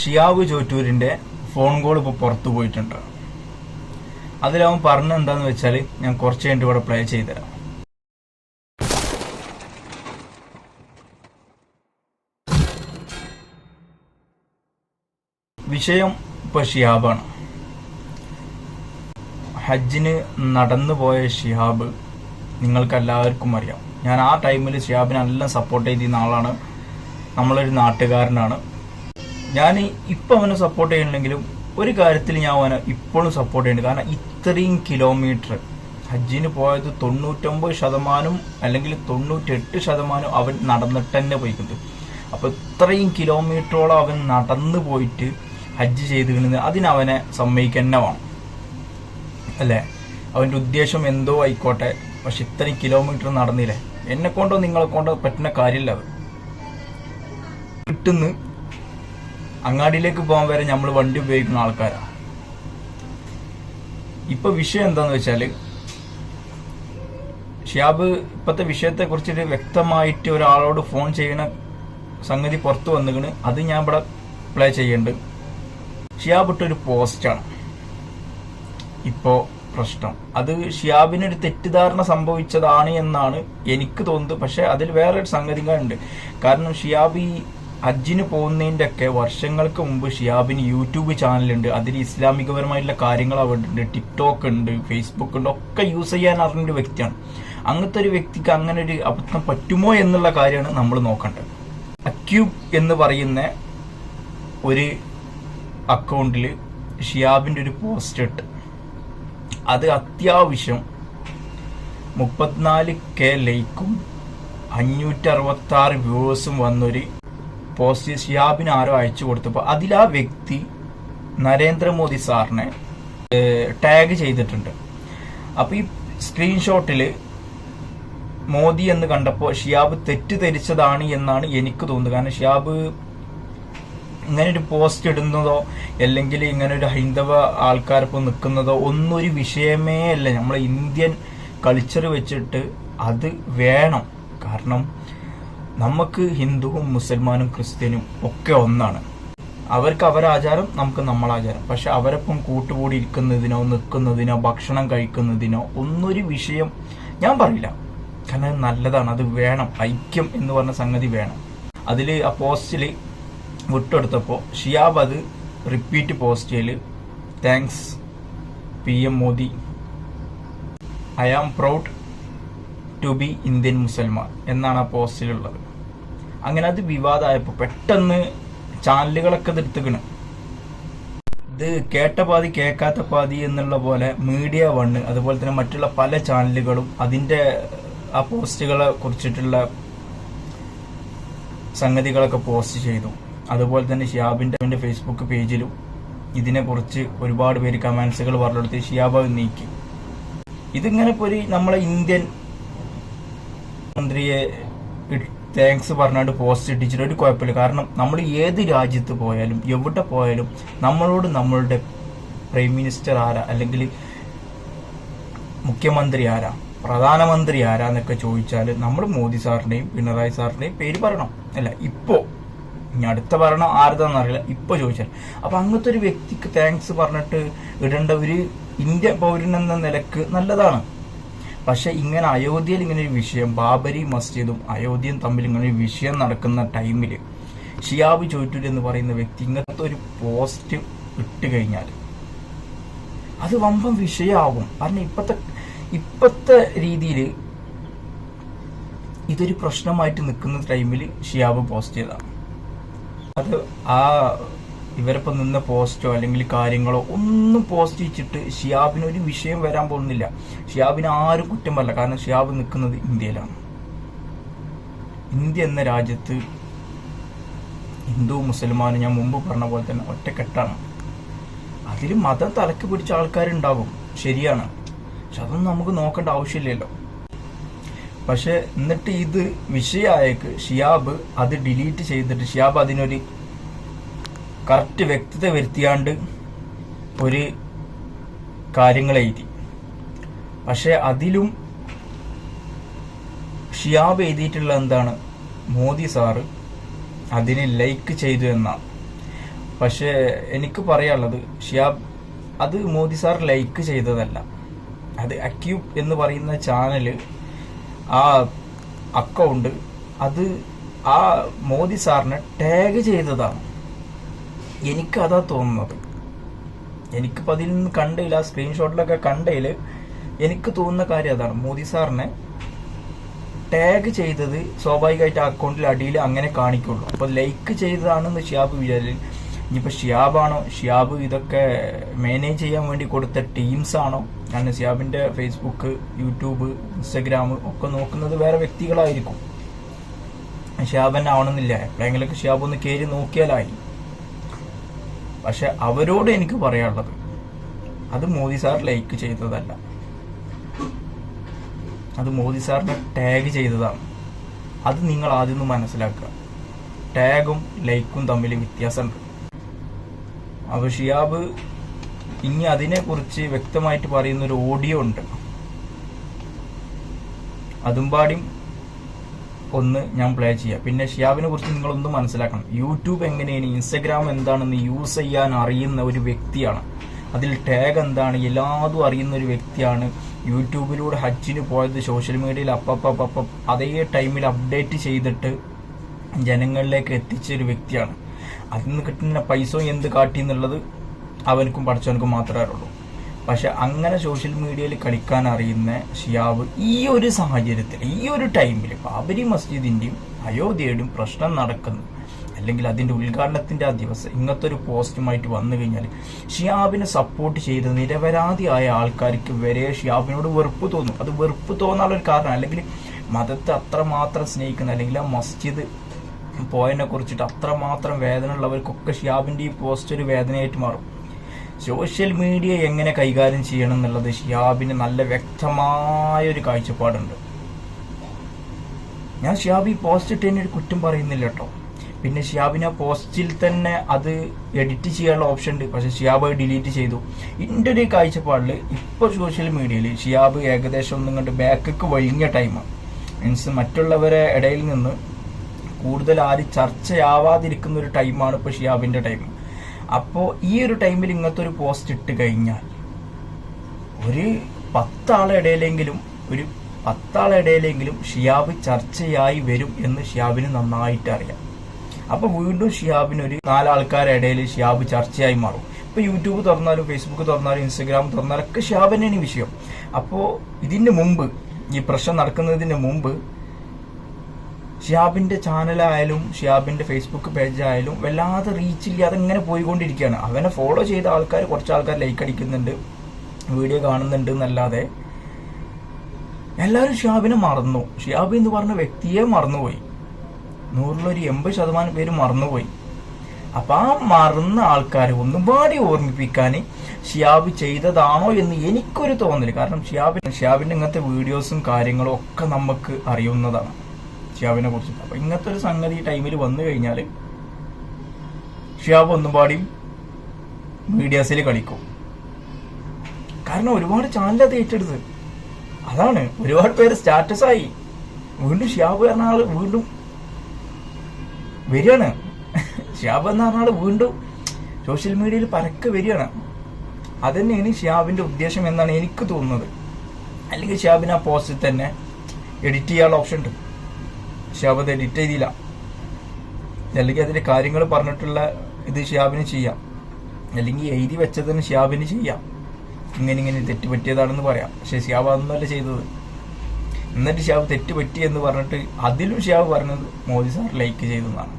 Shiyab ചോറ്റൂരിന്റെ phone call ഇപ്പോൾ പുറത്തു പോയിട്ടുണ്ട്. അതിലവൻ പറഞ്ഞ എന്താന്ന് വെച്ചാൽ ഞാൻ കുറച്ച് കഴിഞ്ഞിട്ട് ഇവിടെ പ്ലേ ചെയ്തുതരാം. വിഷയം ഇപ്പൊ ഷിയാബാണ് ഹജ്ജിന് നടന്നു പോയ ഷിഹാബ് നിങ്ങൾക്ക് എല്ലാവർക്കും അറിയാം. ഞാൻ ആ ടൈമിൽ ഷിഹാബിനെ എല്ലാം സപ്പോർട്ട് ചെയ്തിരുന്ന ആളാണ്. നമ്മളൊരു നാട്ടുകാരനാണ്. ഞാൻ ഇപ്പം അവനെ സപ്പോർട്ട് ചെയ്യണമെങ്കിലും ഒരു കാര്യത്തിൽ ഞാൻ അവനെ ഇപ്പോഴും സപ്പോർട്ട് ചെയ്യുന്നുണ്ട്. കാരണം ഇത്രയും കിലോമീറ്റർ ഹജ്ജിന് പോയത് തൊണ്ണൂറ്റൊമ്പത് ശതമാനം അല്ലെങ്കിൽ തൊണ്ണൂറ്റെട്ട് ശതമാനം അവൻ നടന്നിട്ട് തന്നെ പോയിക്കുന്നത് അപ്പൊ ഇത്രയും കിലോമീറ്ററോളം അവൻ നടന്നു പോയിട്ട് ഹജ്ജ് ചെയ്തിരുന്നത് അതിനവനെ സമ്മതിക്കന്നെ വേണം. അല്ലേ? അവന്റെ ഉദ്ദേശം എന്തോ ആയിക്കോട്ടെ. പക്ഷെ ഇത്രയും കിലോമീറ്റർ നടന്നില്ലേ? എന്നെ കൊണ്ടോ നിങ്ങളെ കൊണ്ടോ പറ്റുന്ന കാര്യമില്ല അത്. കിട്ടുന്ന് അങ്ങാടിയിലേക്ക് പോകാൻ വരെ നമ്മൾ വണ്ടി ഉപയോഗിക്കുന്ന ആൾക്കാരാണ് ഇപ്പൊ വിഷയം എന്താന്ന് വെച്ചാൽ ഷിയാബ് ഇപ്പത്തെ വിഷയത്തെ കുറിച്ചിട്ട് വ്യക്തമായിട്ട് ഒരാളോട് ഫോൺ ചെയ്യണ സംഗതി പുറത്തു വന്നിക്കണ്. അത് ഞാൻ ഇവിടെ പ്ലേ ചെയ്യുന്നുണ്ട് ഷിയാബ് ഇട്ടൊരു പോസ്റ്റാണ് ഇപ്പോ പ്രശ്നം. അത് ഷിയാബിന് ഒരു തെറ്റിദ്ധാരണ സംഭവിച്ചതാണ് എന്നാണ് എനിക്ക് തോന്നുന്നത്. പക്ഷെ അതിൽ വേറൊരു സംഗതി ഉണ്ട് കാരണം ഷിയാബ് ഈ ഹജ്ജിന് പോകുന്നതിന്റെ ഒക്കെ വർഷങ്ങൾക്ക് മുമ്പ് ഷിയാബിന് യൂട്യൂബ് ചാനലുണ്ട് അതിൽ ഇസ്ലാമികപരമായിട്ടുള്ള കാര്യങ്ങൾ അവിടെ ടിക്ടോക്ക് ഉണ്ട് ഫേസ്ബുക്ക് ഉണ്ട്. ഒക്കെ യൂസ് ചെയ്യാൻ അറിഞ്ഞ ഒരു വ്യക്തിയാണ്. അങ്ങനത്തെ ഒരു വ്യക്തിക്ക് അങ്ങനെ ഒരു അബദ്ധം പറ്റുമോ എന്നുള്ള കാര്യമാണ് നമ്മൾ നോക്കേണ്ടത്. അക്യൂബ് എന്ന് പറയുന്ന ഒരു അക്കൗണ്ടിൽ ഷിയാബിന്റെ ഒരു പോസ്റ്റ് ഇട്ട്. അത് അത്യാവശ്യം മുപ്പത്തിനാല് കെ ലൈക്കും അഞ്ഞൂറ്റി അറുപത്തി ആറ് വ്യൂവേഴ്സും വന്നൊരു പോസ്റ്റ് ഷിയാബിന് ആരോ അയച്ചു കൊടുത്തപ്പോൾ അതിൽ ആ വ്യക്തി നരേന്ദ്രമോദി സാറിനെ ടാഗ് ചെയ്തിട്ടുണ്ട്. അപ്പോൾ ഈ സ്ക്രീൻഷോട്ടിൽ മോദി എന്ന് കണ്ടപ്പോൾ ഷിയാബ് തെറ്റിദ്ധരിച്ചതാണ് എന്നാണ് എനിക്ക് തോന്നുന്നത്. കാരണം ഷിയാബ് ഇങ്ങനെ ഒരു പോസ്റ്റ് ഇടുന്നതോ അല്ലെങ്കിൽ ഇങ്ങനെ ഒരു ഹൈന്ദവ ആൾക്കാരിപ്പോൾ നിൽക്കുന്നതോ ഒന്നും ഒരു വിഷയമേ അല്ല. നമ്മളെ ഇന്ത്യൻ കൾച്ചർ വെച്ചിട്ട് അത് വേണം. കാരണം നമുക്ക് ഹിന്ദുവും മുസൽമാനും ക്രിസ്ത്യനും ഒക്കെ ഒന്നാണ്. അവർക്ക് അവരാചാരം നമുക്ക് നമ്മൾ ആചാരം പക്ഷെ അവരൊപ്പം കൂട്ടുകൂടി ഇരിക്കുന്നതിനോ നിൽക്കുന്നതിനോ ഭക്ഷണം കഴിക്കുന്നതിനോ ഒന്നൊരു വിഷയം ഞാൻ പറയില്ല. കാരണം നല്ലതാണ് അത് വേണം ഐക്യം എന്ന് പറഞ്ഞ സംഗതി വേണം. അതിൽ ആ പോസ്റ്റിൽ വിട്ടെടുത്തപ്പോൾ ഷിയാബ് അത് repeat post thanks P M Modi. I am proud to be Indian മുസൽമാൻ എന്നാണ് ആ പോസ്റ്റിലുള്ളത്. അങ്ങനെ അത് വിവാദമായപ്പോൾ പെട്ടെന്ന് ചാനലുകളൊക്കെ എടുത്തുക്കണ് ഇത് കേട്ട പാതി കേൾക്കാത്ത പാതി എന്നുള്ള പോലെ മീഡിയ വണ്ണ് അതുപോലെ തന്നെ മറ്റുള്ള പല ചാനലുകളും അതിന്റെ ആ പോസ്റ്റുകളെ കുറിച്ചിട്ടുള്ള സംഗതികളൊക്കെ പോസ്റ്റ് ചെയ്തു. അതുപോലെ തന്നെ ഷിയാബിന്റെ ഫേസ്ബുക്ക് പേജിലും ഇതിനെക്കുറിച്ച് ഒരുപാട് പേര് കമന്റ്സുകൾ പറഞ്ഞെടുത്ത് ഷിയാബ് നീക്കി. ഇതിങ്ങനെ ഒരു നമ്മളെ ഇന്ത്യൻ മന്ത്രിയെ താങ്ക്സ് പറഞ്ഞുകൊണ്ട് പോസ്റ്റ് ഇട്ടിച്ചിട്ട് ഒരു കുഴപ്പമില്ല. കാരണം നമ്മൾ ഏത് രാജ്യത്ത് പോയാലും എവിടെ പോയാലും നമ്മളോട് നമ്മളുടെ പ്രൈം മിനിസ്റ്റർ ആരാ? അല്ലെങ്കിൽ മുഖ്യമന്ത്രി ആരാ? പ്രധാനമന്ത്രി ആരാന്നൊക്കെ ചോദിച്ചാൽ നമ്മൾ മോദി സാറിന്റെയും പിണറായി സാറിന്റെയും പേര് പറയണം. അല്ല ഇപ്പോ ഇനി അടുത്ത ഭരണം ആരുതാന്ന് അറിയില്ല. ഇപ്പൊ ചോദിച്ചാൽ. അപ്പൊ അങ്ങനത്തെ ഒരു വ്യക്തിക്ക് താങ്ക്സ് പറഞ്ഞിട്ട് ഇടേണ്ട ഒരു ഇന്ത്യ പൗരൻ എന്ന നിലയ്ക്ക് നല്ലതാണ്. പക്ഷെ ഇങ്ങനെ അയോധ്യയിൽ ഇങ്ങനെ ഒരു വിഷയം ബാബരി മസ്ജിദും അയോധ്യയും തമ്മിൽ ഇങ്ങനെ ഒരു വിഷയം നടക്കുന്ന ടൈമിൽ ഷിയാബ് ചോറ്റൂർ എന്ന് പറയുന്ന വ്യക്തി ഇങ്ങനത്തെ ഒരു പോസ്റ്റ് ഇട്ട് കഴിഞ്ഞാൽ അത് വമ്പം വിഷയമാകും കാരണം ഇപ്പത്തെ ഇപ്പത്തെ രീതിയിൽ ഇതൊരു പ്രശ്നമായിട്ട് നിൽക്കുന്ന ടൈമിൽ ഷിയാബ് പോസ്റ്റ് ചെയ്തതാണ്. അത് ആ ഇവരൊപ്പം നിന്ന പോസ്റ്റോ അല്ലെങ്കിൽ കാര്യങ്ങളോ ഒന്നും പോസ്റ്റ് ചെയ്തിട്ട് ഷിയാബിന് ഒരു വിഷയം വരാൻ പോകുന്നില്ല. ഷിയാബിന് ആരും കുറ്റം പറയില്ല. കാരണം ഷിയാബ് നിൽക്കുന്നത് ഇന്ത്യയിലാണ്. ഇന്ത്യ എന്ന രാജ്യത്ത് ഹിന്ദു മുസൽമാനും ഞാൻ മുമ്പ് പറഞ്ഞ പോലെ തന്നെ ഒറ്റക്കെട്ടാണ്. അതിൽ മതം തലക്ക് പിടിച്ച ആൾക്കാരുണ്ടാകും. ശരിയാണ്. പക്ഷെ അതൊന്നും നമുക്ക് നോക്കേണ്ട ആവശ്യമില്ലല്ലോ. പക്ഷെ എന്നിട്ട് ഇത് വിഷയമായേക്ക് ഷിയാബ് അത് ഡിലീറ്റ് ചെയ്തിട്ട് ഷിയാബ് അതിനൊരു കറക്റ്റ് വ്യക്തത വരുത്തിയാണ്ട് ഒരു കാര്യങ്ങൾ എഴുതി. പക്ഷെ അതിലും ഷിയാബ് എഴുതിയിട്ടുള്ള എന്താണ്? മോദി സാറ് അതിന് ലൈക്ക് ചെയ്തു എന്നാണ്. പക്ഷേ എനിക്ക് പറയാനുള്ളത് ഷിയാബ് അത് മോദി സാർ ലൈക്ക് ചെയ്തതല്ല. അത് അക്യൂബ് എന്ന് പറയുന്ന ചാനൽ ആ അക്കൗണ്ട് അത് ആ മോദി സാറിനെ ടാഗ് ചെയ്തതാണ്. എനിക്കതാ തോന്നുന്നത്. എനിക്കിപ്പോൾ അതിൽ നിന്ന് കണ്ടതിൽ ആ സ്ക്രീൻഷോട്ടിലൊക്കെ കണ്ടതിൽ എനിക്ക് തോന്നുന്ന കാര്യം അതാണ്. മോദി സാറിനെ ടാഗ് ചെയ്തത് സ്വാഭാവികമായിട്ട് അക്കൗണ്ടിൽ അടിയിൽ അങ്ങനെ കാണിക്കുള്ളൂ. അപ്പോൾ ലൈക്ക് ചെയ്തതാണെന്ന് ഷിയാബ് വിചാരിച്ചു ഇനിയിപ്പോൾ ഷിയാബാണോ? ഷിയാബ് ഇതൊക്കെ മാനേജ് ചെയ്യാൻ വേണ്ടി കൊടുത്ത ടീംസ് ആണോ? കാരണം ഷിയാബിന്റെ ഫേസ്ബുക്ക് യൂട്യൂബ് ഇൻസ്റ്റഗ്രാം ഒക്കെ നോക്കുന്നത് വേറെ വ്യക്തികളായിരിക്കും. ഷിയാബ് തന്നെ ആവണമെന്നില്ല. എപ്പോഴെങ്കിലൊക്കെ ഷിയാബ് ഒന്ന് കയറി നോക്കിയാലായി. പക്ഷെ അവരോട് എനിക്ക് പറയാനുള്ളത് അത് മോദി സാർ ലൈക്ക് ചെയ്തതല്ല. അത് മോദി സാറിനെ ടാഗ് ചെയ്തതാണ്. അത് നിങ്ങൾ ആദ്യം ഒന്ന് മനസ്സിലാക്കുക. ടാഗും ലൈക്കും തമ്മിൽ വ്യത്യാസമുണ്ട്. അപ്പോൾ ഷിയാബ് ഇനി അതിനെക്കുറിച്ച് വ്യക്തമായിട്ട് പറയുന്ന ഒരു ഓഡിയോ ഉണ്ട്. അതും പാടിയും ഒന്ന് ഞാൻ പ്ലേ ചെയ്യാം. പിന്നെ ഷിയാബിനെ കുറിച്ച് നിങ്ങളൊന്ന് മനസ്സിലാക്കണം. യൂട്യൂബ് എങ്ങനെയാണ് ഇൻസ്റ്റഗ്രാം എന്താണെന്ന് യൂസ് ചെയ്യാൻ അറിയുന്ന ഒരു വ്യക്തിയാണ്. അതിൽ ടാഗ് എന്താണ് എല്ലാതും അറിയുന്ന ഒരു വ്യക്തിയാണ്. യൂട്യൂബിലൂടെ ഹജ്ജിന് പോയത് സോഷ്യൽ മീഡിയയിൽ അപ്പപ്പം അതേ ടൈമിൽ അപ്ഡേറ്റ് ചെയ്തിട്ട് ജനങ്ങളിലേക്ക് എത്തിച്ച ഒരു വ്യക്തിയാണ്. അതിൽ നിന്ന് കിട്ടുന്ന പൈസ എന്ത് കാട്ടി എന്നുള്ളത് അവനക്കും പഠിച്ചവനക്കും മാത്രമേ അറിയുള്ളൂ. പക്ഷെ അങ്ങനെ സോഷ്യൽ മീഡിയയിൽ കളിക്കാൻ അറിയുന്ന ഷിയാബ് ഈ ഒരു സാഹചര്യത്തിൽ ഈ ഒരു ടൈമിൽ ബാബരി മസ്ജിദിന്റെയും അയോധ്യയുടെയും പ്രശ്നം നടക്കുന്നു. അല്ലെങ്കിൽ അതിന്റെ ഉദ്ഘാടനത്തിന്റെ ആ ദിവസം ഇങ്ങനത്തെ ഒരു പോസ്റ്റുമായിട്ട് വന്നു കഴിഞ്ഞാൽ ഷിയാബിനെ സപ്പോർട്ട് ചെയ്ത് നിരപരാധിയായ ആൾക്കാർക്ക് വരെ ഷിയാബിനോട് വെറുപ്പ് തോന്നും. അത് വെറുപ്പ് തോന്നാനുള്ള ഒരു കാരണം അല്ലെങ്കിൽ മതത്തെ അത്രമാത്രം സ്നേഹിക്കുന്ന അല്ലെങ്കിൽ ആ മസ്ജിദ് പോയതിനെ കുറിച്ചിട്ട് അത്രമാത്രം വേദന ഉള്ളവർക്കൊക്കെ ഷിയാബിന്റെ ഈ പോസ്റ്റ് ഒരു വേദനയായിട്ട് മാറും. സോഷ്യൽ മീഡിയ എങ്ങനെ കൈകാര്യം ചെയ്യണം എന്നുള്ളത് ഷിയാബിന് നല്ല വ്യക്തമായ ഒരു കാഴ്ചപ്പാടുണ്ട്. ഞാൻ ഷിയാബ് ഈ പോസ്റ്റ് ഇട്ടതിന് ഒരു കുറ്റം പറയുന്നില്ല കേട്ടോ. പിന്നെ ഷിയാബിന് ആ പോസ്റ്റിൽ തന്നെ അത് എഡിറ്റ് ചെയ്യാനുള്ള ഓപ്ഷൻ ഉണ്ട്. പക്ഷെ ഷിയാബ് ഡിലീറ്റ് ചെയ്തു. എന്റെ ഒരു കാഴ്ചപ്പാടിൽ ഇപ്പോൾ സോഷ്യൽ മീഡിയയിൽ ഷിയാബ് ഏകദേശം ഒന്നും കണ്ട് ബാക്കൊക്കെ വഴിഞ്ഞ ടൈമാണ് മീൻസ് മറ്റുള്ളവരെ ഇടയിൽ നിന്ന് കൂടുതൽ ആരും ചർച്ചയാവാതിരിക്കുന്ന ഒരു ടൈമാണ് ഇപ്പോൾ ഷിയാബിന്റെ ടൈം അപ്പോൾ ഈ ഒരു ടൈമിൽ ഇങ്ങനത്തെ ഒരു പോസ്റ്റ് ഇട്ട് കഴിഞ്ഞാൽ ഒരു പത്താളെ ഇടയിലെങ്കിലും ഒരു പത്താളെ ഇടയിലെങ്കിലും ഷിയാബ് ചർച്ചയായി വരും എന്ന് ഷിയാബിന് നന്നായിട്ട് അറിയാം. അപ്പൊ വീണ്ടും ഷിയാബിന് ഒരു നാലാൾക്കാരുടെ ഇടയിൽ ഷിയാബ് ചർച്ചയായി മാറും. ഇപ്പൊ യൂട്യൂബ് തുറന്നാലും ഫേസ്ബുക്ക് തുറന്നാലും ഇൻസ്റ്റാഗ്രാം തുറന്നാലും ഒക്കെ ഷിയാബ് തന്നെയാണ് വിഷയം. അപ്പോൾ ഇതിന് മുമ്പ് ഈ പ്രശ്നം നടക്കുന്നതിന് മുമ്പ് ഷിയാബിന്റെ ചാനലായാലും ഷിയാബിന്റെ ഫേസ്ബുക്ക് പേജ് ആയാലും വല്ലാതെ റീച്ച് ഇല്ലാതെ ഇങ്ങനെ പോയിക്കൊണ്ടിരിക്കുകയാണ്. അവനെ ഫോളോ ചെയ്ത ആൾക്കാർ കുറച്ച് ആൾക്കാർ ലൈക്ക് അടിക്കുന്നുണ്ട് വീഡിയോ കാണുന്നുണ്ട് എന്നല്ലാതെ. എല്ലാവരും ഷിയാബിനെ മറന്നു. ഷിയാബ് എന്ന് പറഞ്ഞ വ്യക്തിയെ മറന്നുപോയി. നൂറിലൊരു എൺപത് ശതമാനം പേര് മറന്നുപോയി. അപ്പൊ ആ മറന്ന ആൾക്കാരെ ഒന്നുപാടി ഓർമ്മിപ്പിക്കാൻ ഷിയാബ് ചെയ്തതാണോ എന്ന് എനിക്കൊരു തോന്നൽ. കാരണം ഷിയാബിന് ഷിയാബിന്റെ ഇങ്ങനത്തെ വീഡിയോസും കാര്യങ്ങളും ഒക്കെ നമുക്ക് അറിയുന്നതാണ്. ഷിയാബിനെ കുറിച്ച് അപ്പൊ ഇങ്ങനത്തെ ഒരു സംഗതി ടൈമിൽ വന്നു കഴിഞ്ഞാൽ ഷിയാബ് ഒന്നും പാടിയും മീഡിയാസിൽ കളിക്കും. കാരണം ഒരുപാട് ചാനൽ ഏറ്റെടുത്ത് അതാണ്. ഒരുപാട് പേര് സ്റ്റാറ്റസ് ആയി. വീണ്ടും ഷിയാബ് എന്ന ആൾ വീണ്ടും വരികയാണ്. ഷിയാബ് എന്ന് പറഞ്ഞ ആൾ വീണ്ടും സോഷ്യൽ മീഡിയയിൽ പരക്കെ വരികയാണ്. അതന്നെയാണ് ഷിയാബിന്റെ ഉദ്ദേശം എന്നാണ് എനിക്ക് തോന്നുന്നത്. അല്ലെങ്കിൽ ഷിയാബിന് ആ പോസ്റ്റിൽ തന്നെ എഡിറ്റ് ചെയ്യാനുള്ള ഓപ്ഷൻ ഉണ്ട്. ഷിയാബ് അത് എഡിറ്റ് ചെയ്തില്ല. അല്ലെങ്കിൽ അതിന്റെ കാര്യങ്ങൾ പറഞ്ഞിട്ടുള്ള ഇത് ഷിയാബിന് ചെയ്യാം. അല്ലെങ്കിൽ എഴുതി വെച്ചതിന് ഷിയാബിന് ചെയ്യാം. ഇങ്ങനെ ഇങ്ങനെ തെറ്റ് പറ്റിയതാണെന്ന് പറയാം. പക്ഷെ ഷിയാബ് അതൊന്നുമല്ല ചെയ്തത്. എന്നിട്ട് ഷിയാബ് തെറ്റ് പറ്റി എന്ന് പറഞ്ഞിട്ട് അതിലും ഷിയാബ് പറഞ്ഞത് മോദി സാർ ലൈക്ക് ചെയ്തെന്നാണ്.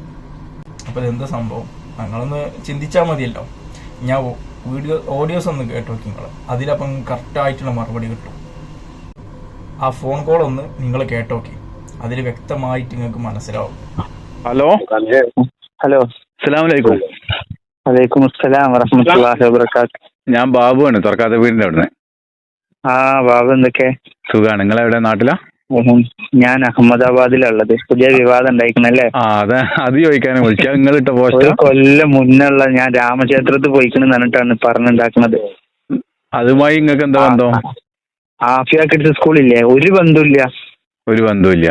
അപ്പോൾ ഇതെന്താ സംഭവം? നിങ്ങളൊന്ന് ചിന്തിച്ചാൽ മതിയല്ലോ. ഞാൻ വീഡിയോ ഓഡിയോസ് ഒന്ന് കേട്ടോ നിങ്ങൾ അതിലപ്പം കറക്റ്റായിട്ടുള്ള മറുപടി കിട്ടും. ആ ഫോൺ കോൾ ഒന്ന് നിങ്ങൾ കേട്ടോക്കി അതിൽ വ്യക്തമായിട്ട് നിങ്ങൾക്ക് മനസ്സിലാവും. ഹലോ? ഹലോ. അസ്സലാമു അലൈക്കും വലൈക്കും അസ്സലാം വറഹമത്തല്ലാഹി വബറകാത്ത് ഞാൻ ബാബുവാണ് തുറക്കാത്ത വീടിന്റെ അവിടുന്ന്. ആ ബാബു എന്തൊക്കെ? സുഖാണ്. നിങ്ങൾ എവിടെ നാട്ടിലാ. ഞാൻ അഹമ്മദാബാദിലുള്ളത്. പുതിയ വിവാദം ഉണ്ടായിക്കണല്ലേ? ആ അതെ അത് ചോദിക്കാനും വിളിച്ചാ നിങ്ങൾ ഇട്ട പോസ്റ്റ്? കൊല്ലം മുന്നുള്ള ഞാൻ രാമക്ഷേത്രത്തിൽ പോയിക്കണെന്ന് പറഞ്ഞിട്ടാണ് പറഞ്ഞുണ്ടാക്കുന്നത് അതുമായി നിങ്ങൾക്ക് എന്താ ബന്ധം? ആഫിയ കിഡ്സ് സ്കൂളില്ലേ? ഒരു ബന്ധമില്ല ഒരു ബന്ധമില്ല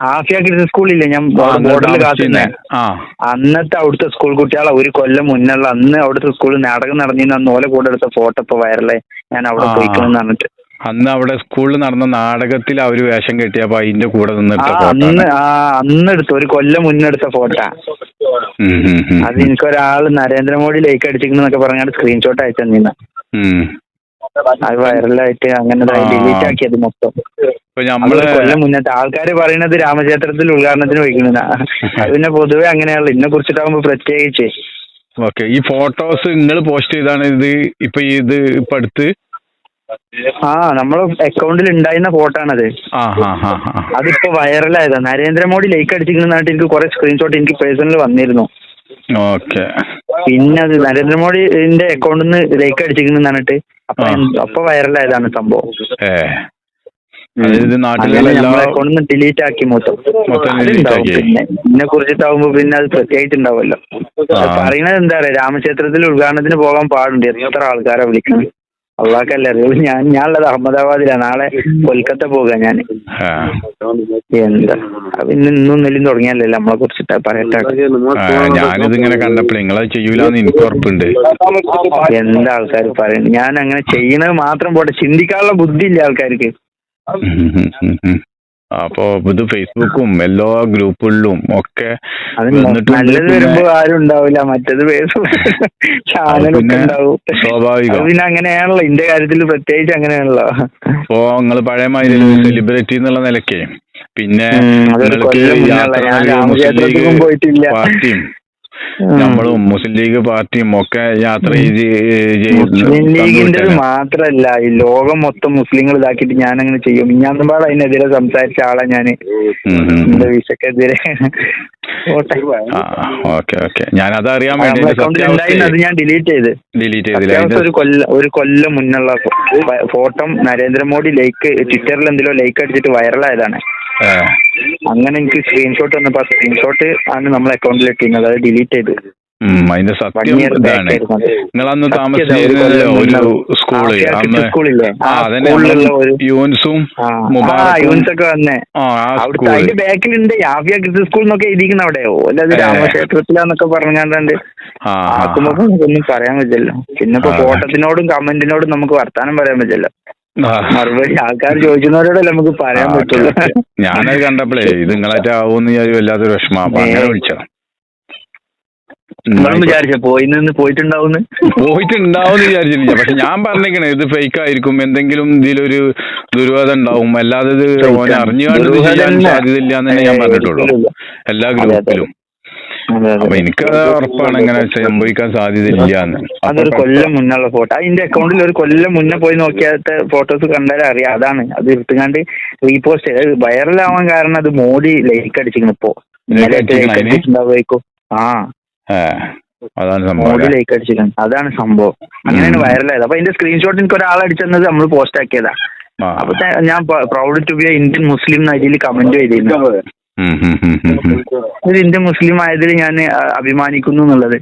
ആഫിയ കിഡ്സ് സ്കൂളില്ലേ? ഞാൻ താമസിച്ചിരുന്നെ. കാത്തുന്നെ അന്നത്തെ അവിടുത്തെ സ്കൂൾ കുട്ടികളെ ഒരു കൊല്ലം മുന്നുള്ള അന്ന് അവിടുത്തെ സ്കൂളിൽ നാടകം നടന്നിരുന്ന. അന്ന് ഓലെ കൂടെ എടുത്ത ഫോട്ടോ ഇപ്പൊ വൈറലായി. ഞാൻ അവിടെ പോയിക്കണം പറഞ്ഞിട്ട്. അന്ന് അവിടെ സ്കൂളിൽ നടന്ന നാടകത്തിൽ അവർ വേഷം കെട്ടിയപ്പോ അതിന്റെ കൂടെ നിന്നിട്ട് അന്ന് അന്ന് എടുത്ത. ഒരു കൊല്ലം മുന്നെടുത്ത ഫോട്ടോ. അത് എനിക്കൊരാൾ നരേന്ദ്രമോദി ലൈക്ക് അടിച്ചിരിക്കുന്നൊക്കെ പറഞ്ഞാൽ സ്ക്രീൻഷോട്ട് അയച്ചു തന്നിരുന്ന. അത് വൈറലായിട്ട് അങ്ങനെ. ഡിലീറ്റ് ആക്കിയത് മൊത്തം. നമ്മൾ കൊല്ലം മുന്നത്തെ ആൾക്കാര് പറയുന്നത് രാമക്ഷേത്രത്തിൽ ഉദ്ഘാടനത്തിന് വയ്ക്കുന്നതാ അത് പിന്നെ പൊതുവെ അങ്ങനെയാണല്ലോ. ഇതിനെ കുറിച്ചിട്ടാകുമ്പോ പ്രത്യേകിച്ച്. ഓക്കെ ഈ ഫോട്ടോസ് നിങ്ങൾ പോസ്റ്റ് ചെയ്താണ് ഇത് ഇപ്പൊ ഇത് ഇപ്പൊ അടുത്ത് ആ നമ്മളെ അക്കൗണ്ടിൽ ഉണ്ടായിരുന്ന ഫോട്ടോ ആണത്. അതിപ്പോ വൈറലായതാ നരേന്ദ്രമോദി ലൈക്ക് അടിച്ചിരിക്കുന്നതായിട്ട് എനിക്ക് കുറെ സ്ക്രീൻഷോട്ട് എനിക്ക് പേഴ്സണൽ വന്നിരുന്നു. ഓക്കെ. പിന്നെ അത് നരേന്ദ്രമോദിന്റെ അക്കൗണ്ടിൽ നിന്ന് ലൈക്ക് അടിച്ചിരിക്കുന്നു പറഞ്ഞിട്ട് അപ്പൊ വൈറൽ അപ്പൊ വൈറലായതാണ് സംഭവം. അക്കൗണ്ടിൽ നിന്ന് ഡിലീറ്റ് ആക്കി മൊത്തം. ഇതിനെ കുറിച്ചിട്ടാവുമ്പോ പിന്നെ അത് പ്രത്യേകിച്ച് ഉണ്ടാവുമല്ലോ ആ. പറയുന്നത് എന്താ പറയാ രാമക്ഷേത്രത്തിൽ ഉദ്ഘാടനത്തിന് പോകാൻ പാടുണ്ട്. എത്ര ആൾക്കാരെ വിളിക്കണം അള്ളാഹ്ക്കല്ലേ അറിയുള്ളൂ ഞാൻ ഉള്ളത് അഹമ്മദാബാദിലാണ് നാളെ കൊൽക്കത്ത പോകാ ഞാൻ. എന്താ? പിന്നെ ഇന്ന് നെല്ലും തുടങ്ങിയല്ലേ നമ്മളെ കുറിച്ചിട്ട് പറയട്ടെ. ആ, ഞാനിത് ഇങ്ങനെ കണ്ടപ്പോഴേ നിങ്ങളത് ചെയ്യൂലെന്ന് എനിക്ക് ഉറപ്പുണ്ട്. എന്താ ആൾക്കാർ പറയുന്നത്? ഞാൻ അങ്ങനെ ചെയ്യണത് മാത്രം പോട്ടെ. ചിന്തിക്കാനുള്ള ബുദ്ധി ഇല്ല ആൾക്കാർക്ക്. അപ്പൊ ഇത് ഫേസ്ബുക്കും എല്ലാ ഗ്രൂപ്പുകളിലും ഒക്കെ. നല്ലത് വരുമ്പോ ആരും ഉണ്ടാവില്ല മറ്റേത് ചാനലൊക്കെ പിന്നെ ഉണ്ടാവും സ്വാഭാവികം. പിന്നെ അങ്ങനെയാണല്ലോ ഇന്റെ കാര്യത്തിൽ പ്രത്യേകിച്ച് അങ്ങനെയാണല്ലോ ഇപ്പോ നിങ്ങൾ പഴയ സെലിബ്രിറ്റി എന്നുള്ള നിലയ്ക്ക് പിന്നെ പോയിട്ടില്ല. പാർട്ടിയും. നമ്മളും മുസ്ലിം ലീഗ് പാർട്ടിയും ഒക്കെ യാത്ര മുസ്ലിം ലീഗിന്റെ മാത്രല്ല ഈ ലോകം മൊത്തം മുസ്ലിങ്ങൾ ഇതാക്കിയിട്ട് ഞാൻ അങ്ങനെ ചെയ്യും. ഞാൻ പാടെ അതിനെതിരെ സംസാരിച്ച ആളാ ഞാൻ. എന്റെ വിഷക്കെതിരെ. Okay okay. ഞാൻ അത് അറിയാൻ വേണ്ടി അത് ഞാൻ ഡിലീറ്റ് ചെയ്ത്. ഡിലീറ്റ് ചെയ്തില്ല. ഒരു കൊല്ലം ഒരു കൊല്ലം മുന്നുള്ള ഫോട്ടോ നരേന്ദ്രമോദി ലൈക്ക് ട്വിറ്ററിൽ എന്തെങ്കിലും ലൈക്ക് അടിച്ചിട്ട് വൈറലായതാണ് അങ്ങനെ എനിക്ക് സ്ക്രീൻഷോട്ട് വന്നപ്പോ സ്ക്രീൻഷോട്ട് ആണ് നമ്മളെ അക്കൗണ്ടിൽ ഇട്ടിരുന്നത്. അത് ഡിലീറ്റ് ചെയ്ത്. ഉം, അതിന്റെ സത്യം ഇതാണ്. നിങ്ങൾ അന്ന് താമസിച്ചിരുന്നല്ലോ താമസിച്ചിരുന്ന ഒരു സ്കൂളിൽ. അന്ന്? ആ ആ യൂൻസും ആ വന്നേ. ആ ആ അവിടുത്തെ അതിന്റെ ബാക്കിലുണ്ട്. യാഫിയ കിഡ്സ് സ്കൂൾ എന്നൊക്കെ എഴുതിക്കുന്ന അവിടെ. രാമക്ഷേത്രത്തിലാന്നൊക്കെ പറഞ്ഞാണ്ട് ആ ആ, ആക്കുമ്പോ ഒന്നും പറയാൻ പറ്റില്ല പിന്നെ ഇപ്പൊ ആ. ഫോട്ടത്തിനോടും കമന്റിനോടും നമുക്ക് വർത്താനം പറയാൻ പറ്റില്ല ആ. മറുപടി ആൾക്കാർ ചോദിക്കുന്നവരോടല്ലേ നമുക്ക് പറയാൻ പറ്റില്ല പറ്റുള്ളൂ. ഞാനത് കണ്ടപ്പോഴേ ഇത് നിങ്ങളായിട്ട് ആവുമെന്ന് ഞാൻ വല്ലാത്തൊരു വിഷമം. അപ്പൊ അങ്ങനെ വിചാരിച്ച പോയി നിന്ന് പോയിട്ടുണ്ടാവുന്ന് പോയിട്ടുണ്ടാവും വിചാരിച്ചില്ല പക്ഷെ ഞാൻ പറഞ്ഞേക്കണേ ഇത് ഫേക്ക് ആയിരിക്കും. എന്തെങ്കിലും ഇതിലൊരു ദുരുവാദം ഉണ്ടാവും. അല്ലാതെ ഇത്. അറിഞ്ഞുകൊണ്ട് ചെയ്യാൻ സാധ്യതയില്ല എന്ന് ഞാൻ പറഞ്ഞിട്ടുള്ളൂ. എല്ലാ. ഗ്രൂപ്പിലും. അപ്പൊ എനിക്കത് ഉറപ്പാണ് ഇങ്ങനെ സംഭവിക്കാൻ സാധ്യതയില്ല അതൊരു കൊല്ലം മുന്നുള്ള ഫോട്ടോ. അതിന്റെ അക്കൗണ്ടിൽ ഒരു കൊല്ലം മുന്നേ പോയി നോക്കിയാത്ത ഫോട്ടോസ് കണ്ടാൽ അറിയാം. അതാണ്. അത് എടുത്തുകൊണ്ട് റീപോസ്റ്റ് ചെയ്ത്. വൈറലാവാൻ കാരണം അത് മോഡി ലൈക്ക് അടിച്ചിരിക്കുന്നു ഇപ്പോ. ആ. അതാണ് സംഭവം മോഡി ലൈക്ക് അടിച്ചിരിക്കുന്നു. അതാണ് സംഭവം. അങ്ങനെയാണ്. വൈറലായത് അപ്പൊ അതിന്റെ സ്ക്രീൻഷോട്ട് എനിക്ക് ഒരാൾ അടിച്ചെന്നത് നമ്മൾ പോസ്റ്റ് ആക്കിയതാ. അപ്പൊ ഞാൻ proud to be Indian Muslim എന്ന അതിൽ കമന്റ് ചെയ്തിരുന്നു. ഒരു ഇന്ത്യൻ മുസ്ലിം ആയതിൽ ഞാൻ അഭിമാനിക്കുന്നു എന്നുള്ളത്.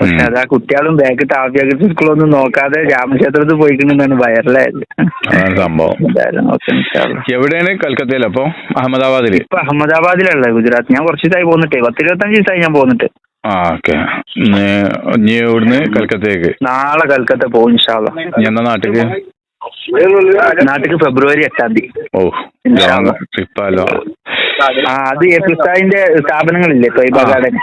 പക്ഷെ അത് ആ കുട്ടികളും ബാഗ് ടാപ്പിയാക്കി സ്കൂളൊന്നും നോക്കാതെ രാമക്ഷേത്രത്തിൽ പോയിക്കുന്നെന്നാണ് വൈറലായത്. എവിടെയാണ് കൽക്കത്തയിൽ അപ്പൊ? അഹമ്മദാബാദിൽ? ഇപ്പൊ അഹമ്മദാബാദിലുള്ള ഗുജറാത്ത്. ഞാൻ കുറച്ച് ദിവസമായി പോന്നിട്ടേ. പത്ത് ഇരുപത്തഞ്ച് ദിവസമായി ഞാൻ പോന്നിട്ട്. ആ ഓക്കെ. ഇനി ഇവിടുന്ന് കൽക്കത്തയ്ക്ക് നാളെ കൽക്കത്ത പോകും എന്നാ നാട്ടിക്ക്? നാട്ടിക്ക് ഫെബ്രുവരി എട്ടാം തീയതി. ഓ അല്ലാ. ആ അത് സ്ഥാപനങ്ങളില്ലേ തൊയ്ബ ഗാർഡൻ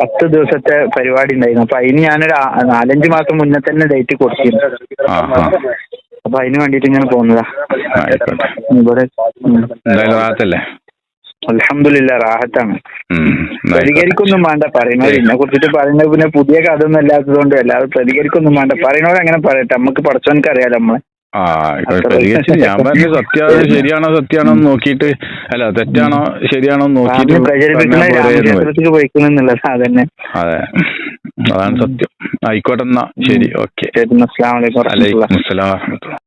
പത്ത് ദിവസത്തെ പരിപാടി ഉണ്ടായിരുന്നു. അപ്പൊ അതിന് ഞാനൊരു നാലഞ്ചു മാസം മുന്നേ തന്നെ ഡേറ്റ് കൊടുത്തിരുന്നു. അപ്പൊ അതിന് വേണ്ടിട്ട് ഇങ്ങനെ പോകുന്നതാ. ഇവിടെ എന്തായാലും അലഹമില്ല റാഹത്താണ്. പ്രതികരിക്കൊന്നും വേണ്ട പറയുന്നവർ ഇതിനെ കുറിച്ചിട്ട് പറയുന്നത് പിന്നെ പുതിയ കഥ ഒന്നും അല്ലാത്തതുകൊണ്ട് അല്ലാതെ പ്രതികരിക്കൊന്നും വേണ്ട. പറയുന്നവർ അങ്ങനെ പറയട്ടെ നമുക്ക് പഠിച്ചവനക്ക് അറിയാലോ നമ്മളെ. ആ പ്രതികരിച്ച് ഞാൻ പറഞ്ഞ സത്യം ശരിയാണോ സത്യാണോ നോക്കിയിട്ട് അല്ല തെറ്റാണോ ശരിയാണോ നോക്കിയിട്ട് അതെ. അതാണ് സത്യം. ആയിക്കോട്ടെ എന്നാ ശരി ഓക്കെ അലൈക്കും അസ്സലാം